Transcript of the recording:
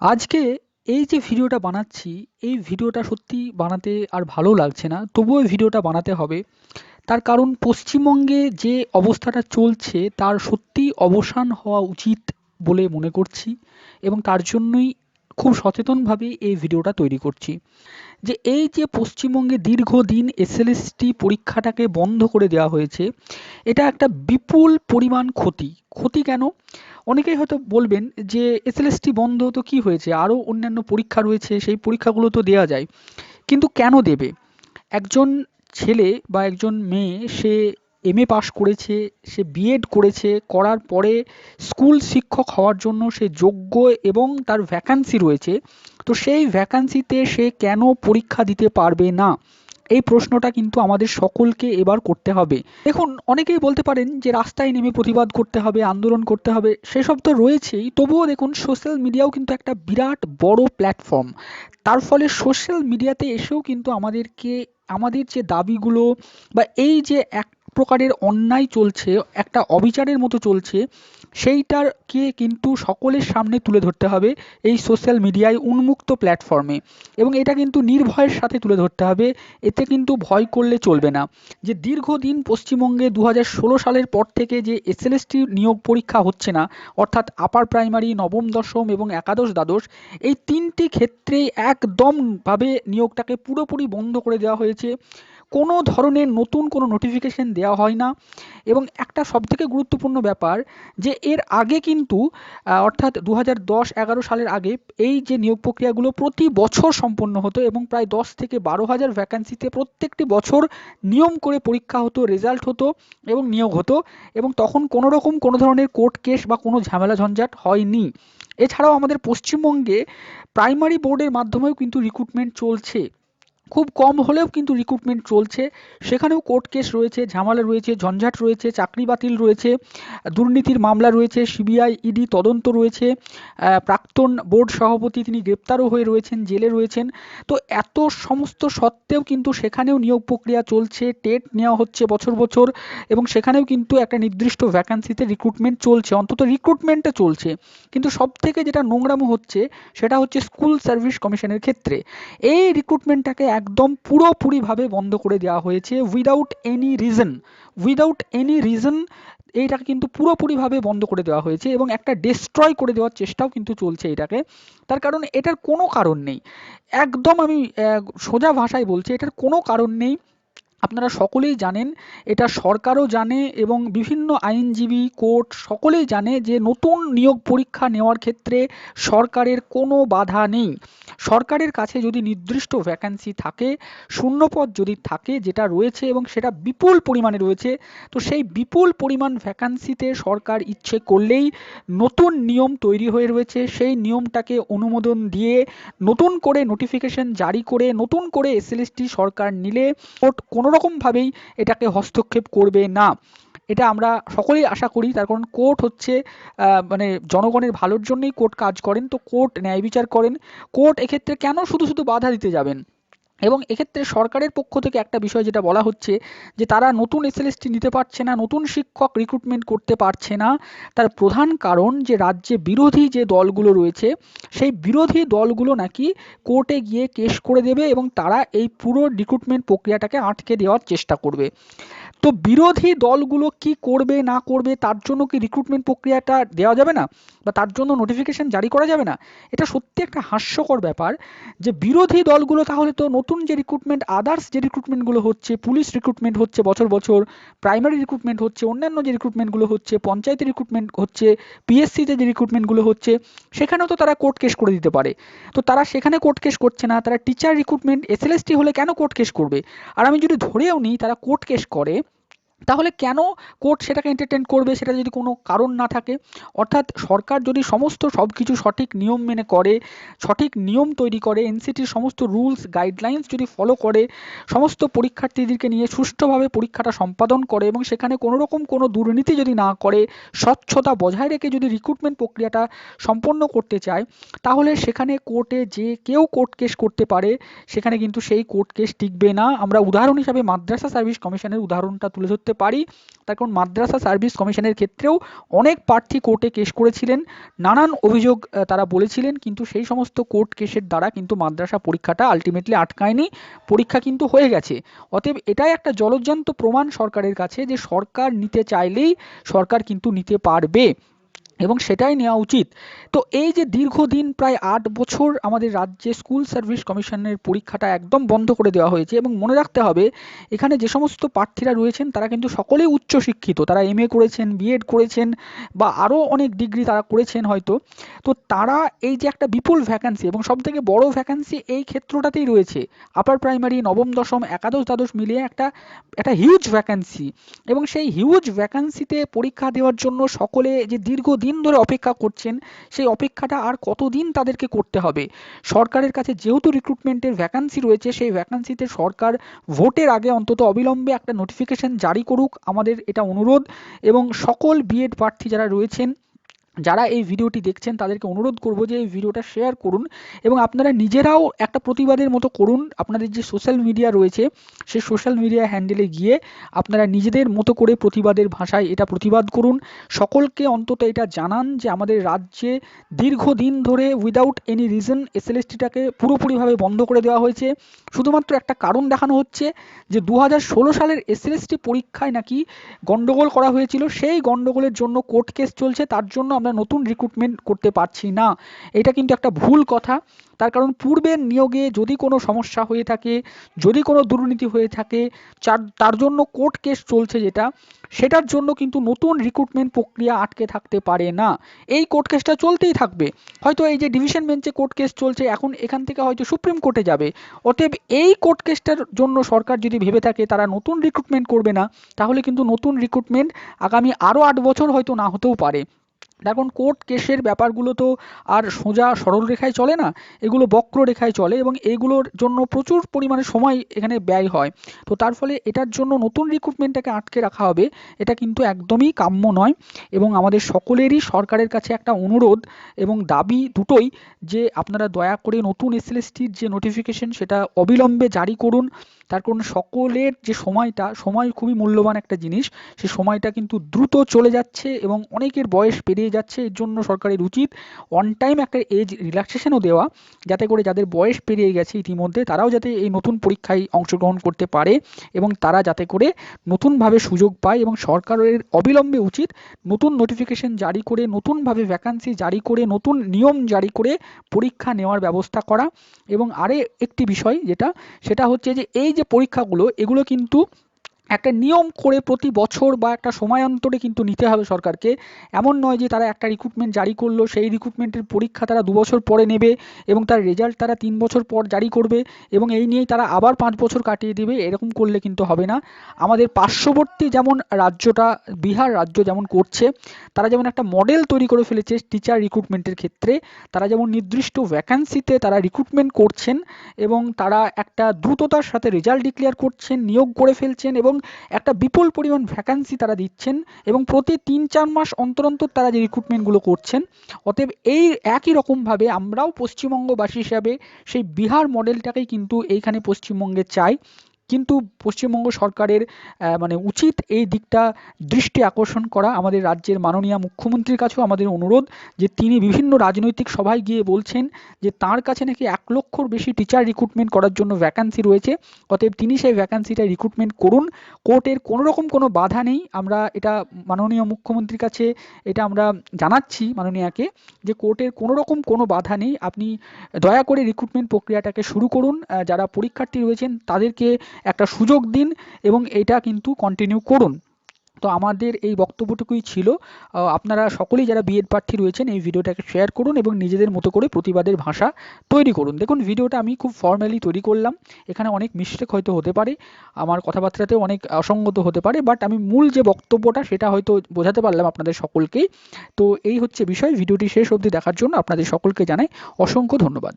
আজকে এই যে ভিডিওটা বানাচ্ছি, এই ভিডিওটা সত্যি বানাতে আর ভালো লাগছে না। তবুও ভিডিওটা বানাতে হবে। তার কারণ পশ্চিমবঙ্গে যে অবস্থাটা চলছে তার সত্যিই অবসান হওয়া উচিত বলে মনে করছি এবং তার জন্যই খুব সচেতনভাবে এই ভিডিওটা তৈরি করছি। যে এই যে পশ্চিমবঙ্গে দীর্ঘদিন এসএলএসটি পরীক্ষাটাকে বন্ধ করে দেওয়া হয়েছে, এটা একটা বিপুল পরিমাণ ক্ষতি। ক্ষতি কেন? অনেকেই হয়তো বলবেন যে এসএলএসটি বন্ধ তো কি হয়েছে? আরও অন্যান্য পরীক্ষা রয়েছে, সেই পরীক্ষাগুলো তো দেওয়া যায়। কিন্তু কেন দেবে? একজন ছেলে বা একজন মেয়ে সে এমএ পাশ করেছে, সে বিএড করেছে, করার পরে স্কুল শিক্ষক হওয়ার জন্য সে যোগ্য এবং তার ভ্যাকান্সি রয়েছে। তো সেই ভ্যাকান্সিতে সে কেন পরীক্ষা দিতে পারবে না? এই প্রশ্নটা কিন্তু আমাদের সকলকে এবার করতে হবে। দেখুন অনেকেই বলতে পারেন যে রাস্তায় নেমে প্রতিবাদ করতে হবে, আন্দোলন করতে হবে, সেসব তো রয়েছেই। তবুও দেখুন সোশ্যাল মিডিয়াও কিন্তু একটা বিরাট বড় প্ল্যাটফর্ম। তার ফলে সোশ্যাল মিডিয়াতে এসেও কিন্তু আমাদেরকে আমাদের যে দাবিগুলো বা এই যে এক প্রকারের অন্যায় চলছে, একটা অবিচারের মতো চলছে, সেইটারকে কিন্তু সকলের সামনে তুলে ধরতে হবে এই সোশ্যাল মিডিয়ায় উন্মুক্ত প্ল্যাটফর্মে এবং এটা কিন্তু নির্ভয়ের সাথে তুলে ধরতে হবে, এতে কিন্তু ভয় করলে চলবে না। যে দীর্ঘদিন পশ্চিমবঙ্গে দু হাজার ষোলো সালের পর থেকে যে এসএলএসটি নিয়োগ পরীক্ষা হচ্ছে না, অর্থাৎ আপার প্রাইমারি নবম, দশম এবং একাদশ, দ্বাদশ, এই তিনটি ক্ষেত্রেই একদমভাবে নিয়োগটাকে পুরোপুরি বন্ধ করে দেওয়া হয়েছে। কোনো ধরনের নতুন কোনো নোটিফিকেশন দেওয়া হয় না। এবং একটা সবথেকে গুরুত্বপূর্ণ ব্যাপার যে এর আগে কিন্তু অর্থাৎ দু হাজার সালের আগে এই যে নিয়োগ প্রক্রিয়াগুলো প্রতি বছর সম্পন্ন হতো এবং প্রায় দশ থেকে বারো হাজার ভ্যাকান্সিতে প্রত্যেকটি বছর নিয়ম করে পরীক্ষা হতো রেজাল্ট হতো এবং নিয়োগ হতো এবং তখন কোনো রকম কোনো ধরনের কোর্ট কেস বা কোনো ঝামেলা ঝঞ্ঝাট হয়নি। এছাড়াও আমাদের পশ্চিমবঙ্গে প্রাইমারি বোর্ডের মাধ্যমেও কিন্তু রিক্রুটমেন্ট চলছে। খুব কম হলেও কিন্তু রিক্রুটমেন্ট চলছে। সেখানেও কোর্ট কেস রয়েছে, ঝামেলা রয়েছে, ঝঞ্ঝাট রয়েছে, চাকরি বাতিল রয়েছে, দুর্নীতির মামলা রয়েছে সিবিআই ইডি তদন্ত রয়েছে প্রাক্তন বোর্ড সভাপতি তিনি গ্রেপ্তারও হয়ে রয়েছেন, জেলে রয়েছেন। তো এত সমস্ত সত্ত্বেও কিন্তু সেখানেও নিয়োগ প্রক্রিয়া চলছে, টেট নেওয়া হচ্ছে বছর বছর, এবং সেখানেও কিন্তু একটা নির্দিষ্ট ভ্যাকান্সিতে রিক্রুটমেন্ট চলছে, অন্তত রিক্রুটমেন্টটা চলছে। কিন্তু সব থেকে যেটা নোংরামো হচ্ছে, সেটা হচ্ছে স্কুল সার্ভিস কমিশনের ক্ষেত্রে। এই রিক্রুটমেন্টটাকে একদম পুরোপুরিভাবে বন্ধ করে দেওয়া হয়েছে without any reason without any reason এইটাকে কিন্তু পুরোপুরিভাবে বন্ধ করে দেওয়া হয়েছে এবং একটা ডিস্ট্রয় করে দেওয়ার চেষ্টাও কিন্তু চলছে এটাকে। তার কারণ এটার কোনো কারণ নেই। একদম আমি সোজা ভাষায় বলছি, এটার কোনো কারণ নেই। আপনারা সকলেই জানেন, এটা সরকারও জানে এবং বিভিন্ন আইনজীবী, কোর্ট সকলেই জানে যে নতুন নিয়োগ পরীক্ষা নেওয়ার ক্ষেত্রে সরকারের কোনো বাধা নেই। সরকারের কাছে যদি নির্দিষ্ট ভ্যাকান্সি থাকে, শূন্যপদ যদি থাকে যেটা রয়েছে এবং সেটা বিপুল পরিমাণে রয়েছে, তো সেই বিপুল পরিমাণ ভ্যাকান্সিতে সরকার ইচ্ছে করলেই নতুন নিয়ম তৈরি হয়ে রয়েছে। সেই নিয়মটাকে অনুমোদন দিয়ে নতুন করে নোটিফিকেশন জারি করে, নতুন করে এসএলএসটি সরকার নিলে কোনো কোনোরকমভাবেই এটাকে হস্তক্ষেপ করবে না। এটা আমরা সকলেই আশা করি, তার কারণ কোর্ট হচ্ছে মানে জনগণের ভালোর জন্যই কোর্ট কাজ করেন। তো কোর্ট ন্যায় বিচার করেন। কোর্ট এক্ষেত্রে কেন শুধু শুধু বাধা দিতে যাবেন? এবং এক্ষেত্রে সরকারের পক্ষ থেকে একটা বিষয় যেটা বলা হচ্ছে যে তারা নতুন এসএলএসটি নিতে পারছে না, নতুন শিক্ষক রিক্রুটমেন্ট করতে পারছে না। তার প্রধান কারণ যে রাজ্যে বিরোধী যে দলগুলো রয়েছে, সেই বিরোধী দলগুলো নাকি কোর্টে গিয়ে কেস করে দেবে এবং তারা এই পুরো রিক্রুটমেন্ট প্রক্রিয়াটাকে আটকে দেওয়ার চেষ্টা করবে। তো বিরোধী দলগুলো কি করবে, না করবে, তার জন্য কি রিক্রুটমেন্ট প্রক্রিয়াটা দেওয়া যাবে না? বা তার জন্য নোটিফিকেশন জারি করা যাবে না? এটা সত্যি একটা হাস্যকর ব্যাপার যে বিরোধী দলগুলো তাহলে তো নতুন যে রিক্রুটমেন্ট আদার্স যে রিক্রুটমেন্টগুলো হচ্ছে, পুলিশ রিক্রুটমেন্ট হচ্ছে বছর বছর প্রাইমারি রিক্রুটমেন্ট হচ্ছে, অন্যান্য যে রিক্রুটমেন্টগুলো হচ্ছে পঞ্চায়েতের রিক্রুটমেন্ট হচ্ছে পিএসসিতে যে রিক্রুটমেন্টগুলো হচ্ছে, সেখানেও তো তারা কোর্ট কেস করে দিতে পারে। তো তারা সেখানে কোর্ট কেস করছে না, তারা টিচার রিক্রুটমেন্ট এসএলএসটি হলে কেন কোর্ট কেস করবে? আর আমি যদি ধরেও নিই, তারা কোর্ট কেস করে তাহলে কেন কোর্ট সেটাকে এন্টারটেন করবে? সেটা যদি কোনো কারণ না থাকে। অর্থাৎ সরকার যদি সমস্ত সব কিছু সঠিক নিয়ম মেনে করে, সঠিক নিয়ম তৈরি করে, এনসিটির সমস্ত রুলস গাইডলাইন্স যদি ফলো করে, সমস্ত পরীক্ষার্থীদেরকে নিয়ে সুষ্ঠুভাবে পরীক্ষাটা সম্পাদন করে এবং সেখানে কোনো রকম কোনো দুর্নীতি যদি না করে, স্বচ্ছতা বজায় রেখে যদি রিক্রুটমেন্ট প্রক্রিয়াটা সম্পন্ন করতে চায়, তাহলে সেখানে কোর্টে যে কেউ কোর্ট কেস করতে পারে, সেখানে কিন্তু সেই কোর্ট কেস টিকবে না। আমরা উদাহরণ হিসাবে মাদ্রাসা সার্ভিস কমিশনের উদাহরণটা তুলে ধরতে করতে পারি। তার কারণ মাদ্রাসা সার্ভিস কমিশনের ক্ষেত্রেও অনেক প্রার্থী কোর্টে কেস করেছিলেন। নানান অভিযোগ তারা বলেছিলেন, কিন্তু সেই সমস্ত কোর্ট কেসের দ্বারা কিন্তু মাদ্রাসা পরীক্ষাটা আলটিমেটলি আটকায়নি। পরীক্ষা কিন্তু হয়ে গেছে। অতএব এটাই একটা জলজ্যান্ত প্রমাণ সরকারের কাছে যে সরকার নিতে চাইলেই সরকার কিন্তু নিতে পারবে। এবং সেটাই নেওয়া উচিত। তো এই যে দীর্ঘদিন প্রায় আট বছর আমাদের রাজ্যে স্কুল সার্ভিস কমিশনের পরীক্ষাটা একদম বন্ধ করে দেওয়া হয়েছে এবং মনে রাখতে হবে, এখানে যে সমস্ত প্রার্থীরা রয়েছেন তারা কিন্তু সকলেই উচ্চশিক্ষিত, তারা এম করেছেন বিএড করেছেন বা আরও অনেক ডিগ্রি তারা করেছেন হয়তো। তো তারা এই যে একটা বিপুল ভ্যাকান্সি এবং সবথেকে বড় ভ্যাকান্সি এই ক্ষেত্রটাতেই রয়েছে। আপার প্রাইমারি নবম, দশম, একাদশ, দ্বাদশ মিলিয়ে একটা একটা হিউজ ভ্যাকান্সি এবং সেই হিউজ ভ্যাকান্সিতে পরীক্ষা দেওয়ার জন্য সকলে যে দীর্ঘদিন ধরে অপেক্ষা করছেন, সেই অপেক্ষাটা আর কতদিন তাদেরকে করতে হবে? সরকারের কাছে যেহেতু রিক্রুটমেন্টের ভ্যাকান্সি রয়েছে, সেই ভ্যাকান্সিতে সরকার ভোটের আগে অন্তত অবিলম্বে একটা নোটিফিকেশন জারি করুক আমাদের এটা অনুরোধ এবং সকল বিএড প্রার্থী যারা রয়েছেন যারা এই ভিডিওটি দেখছেন, তাদেরকে অনুরোধ করব যে এই ভিডিওটা শেয়ার করুন এবং আপনারা নিজেরাও একটা প্রতিবাদের মতো করুন। আপনাদের যে সোশ্যাল মিডিয়া রয়েছে, সেই সোশ্যাল মিডিয়া হ্যান্ডেলে গিয়ে আপনারা নিজেদের মতো করে প্রতিবাদের ভাষায় এটা প্রতিবাদ করুন। সকলকে অন্তত এটা জানান যে আমাদের রাজ্যে দীর্ঘদিন ধরে উইদাউট এনি রিজন এসএলএসটিটাকে পুরোপুরিভাবে বন্ধ করে দেওয়া হয়েছে। শুধুমাত্র একটা কারণ দেখানো হচ্ছে যে দু হাজার ষোলো সালের এসএলএসটি পরীক্ষায় নাকি গন্ডগোল করা হয়েছিল। সেই গন্ডগোলের জন্য কোর্ট কেস চলছে, তার জন্য আমরা নতুন রিক্রুটমেন্ট করতে পারছি না। এটা কিন্তু একটা ভুল কথা। তার কারণ পূর্বের নিয়োগে যদি কোনো সমস্যা হয়ে থাকে, যদি কোনো দুর্নীতি হয়ে থাকে তার জন্য কোর্ট কেস চলছে যেটা, সেটার জন্য কিন্তু নতুন রিক্রুটমেন্ট প্রক্রিয়া আটকে থাকতে পারে না। এই কোর্ট কেসটা চলতেই থাকবে। হয়তো এই যে ডিভিশন বেঞ্চে কোর্ট কেস চলছে, এখন এখান থেকে হয়তো সুপ্রিম কোর্টে যাবে। অতএব এই কোর্ট কেসটার জন্য সরকার যদি ভেবে থাকে, তারা নতুন রিক্রুটমেন্ট করবে না, তাহলে কিন্তু নতুন রিক্রুটমেন্ট আগামী আরও আট বছর হয়তো না হতেও পারে। এখন কোর্ট কেসের ব্যাপারগুলো তো আর সোজা সরল রেখায় চলে না, এগুলো বক্র রেখায় চলে এবং এইগুলোর জন্য প্রচুর পরিমাণে সময় এখানে ব্যয় হয়। তো তার ফলে এটার জন্য নতুন রিক্রুটমেন্টটাকে আটকে রাখা হবে, এটা কিন্তু একদমই কাম্য নয় এবং আমাদের সকলেরই সরকারের কাছে একটা অনুরোধ এবং দাবি দুটোই যে আপনারা দয়া করে নতুন এসএলএসটির যে নোটিফিকেশন সেটা অবিলম্বে জারি করুন। তার কারণ সকলের যে সময়টা, সময় খুবই মূল্যবান একটা জিনিস, সে সময়টা কিন্তু দ্রুত চলে যাচ্ছে এবং অনেকের বয়স পেরিয়ে যাচ্ছে, এর জন্য সরকারের উচিত অন টাইম একটা এজ রিল্যাক্সেশনও দেওয়া, যাতে করে যাদের বয়স পেরিয়ে গেছে ইতিমধ্যে, তারাও যাতে এই নতুন পরীক্ষায় অংশগ্রহণ করতে পারে এবং তারা যাতে করে নতুনভাবে সুযোগ পায় এবং সরকারের অবিলম্বে উচিত নতুন নোটিফিকেশন জারি করে, নতুনভাবে ভ্যাকান্সি জারি করে, নতুন নিয়ম জারি করে পরীক্ষা নেওয়ার ব্যবস্থা করা। এবং আরে একটি বিষয় যেটা, সেটা হচ্ছে যে এই যে পরীক্ষাগুলো, এগুলো কিন্তু একটা নিয়ম করে প্রতি বছর বা একটা সময়ান্তরে কিন্তু নিতে হবে সরকারকে। এমন নয় যে তারা একটা রিক্রুটমেন্ট জারি করল, সেই রিক্রুটমেন্টের পরীক্ষা তারা দু বছর পরে নেবে এবং তার রেজাল্ট তারা তিন বছর পর জারি করবে এবং এই নিয়েই তারা আবার পাঁচ বছর কাটিয়ে দেবে, এরকম করলে কিন্তু হবে না। আমাদের পার্শ্ববর্তী যেমন রাজ্যটা, বিহার রাজ্য যেমন করছে, তারা যেমন একটা মডেল তৈরি করে ফেলেছে টিচার রিক্রুটমেন্টের ক্ষেত্রে, তারা যেমন নির্দিষ্ট ভ্যাকান্সিতে তারা রিক্রুটমেন্ট করছেন এবং তারা একটা দ্রুততার সাথে রেজাল্ট ডিক্লেয়ার করছেন, নিয়োগ করে ফেলছেন এবং একটা বিপুল পরিমাণ ভ্যাকান্সি তারা দিচ্ছেন এবং প্রতি তিন চার মাস অন্তর অন্তর তারা যে রিক্রুটমেন্টগুলো করছেন, অতএব এই একই রকমভাবে আমরাও পশ্চিমবঙ্গবাসী হিসাবে সেই বিহার মডেলটাকেই কিন্তু এইখানে পশ্চিমবঙ্গে চাই। কিন্তু পশ্চিমবঙ্গ সরকারের মানে উচিত এই দিকটা দৃষ্টি আকর্ষণ করা আমাদের রাজ্যের মাননীয় মুখ্যমন্ত্রীর কাছেও আমাদের অনুরোধ যে তিনি বিভিন্ন রাজনৈতিক সভায় গিয়ে বলছেন যে তার কাছে নাকি এক লক্ষর বেশি টিচার রিক্রুটমেন্ট করার জন্য ভ্যাকান্সি রয়েছে। অতএব তিনি সেই ভ্যাকান্সিটা রিক্রুটমেন্ট করুন। কোর্টের কোনো রকম কোনো বাধা নেই। আমরা এটা মাননীয় মুখ্যমন্ত্রীর কাছে এটা আমরা জানাচ্ছি মাননীয়াকে যে কোর্টের কোনো রকম কোনো বাধা নেই। আপনি দয়া করে রিক্রুটমেন্ট প্রক্রিয়াটাকে শুরু করুন। যারা পরীক্ষার্থী রয়েছেন তাদেরকে একটা সুযোগ দিন এবং এটা কিন্তু কন্টিনিউ করুন। তো আমাদের এই বক্তব্যটুকুই ছিল। আপনারা সকলেই যারা বিএড প্রার্থী রয়েছেন, এই ভিডিওটাকে শেয়ার করুন এবং নিজেদের মতো করে প্রতিবাদের ভাষা তৈরি করুন। দেখুন, ভিডিওটা আমি খুব ফর্মালি তৈরি করলাম। এখানে অনেক মিস্টেক হয়তো হতে পারে, আমার কথাবার্তাতেও অনেক অসঙ্গত হতে পারে বাট আমি মূল যে বক্তব্যটা সেটা হয়তো বোঝাতে পারলাম আপনাদের সকলকেই। তো এই হচ্ছে বিষয়, ভিডিওটি শেষ অবধি দেখার জন্য আপনাদের সকলকে জানাই অসংখ্য ধন্যবাদ।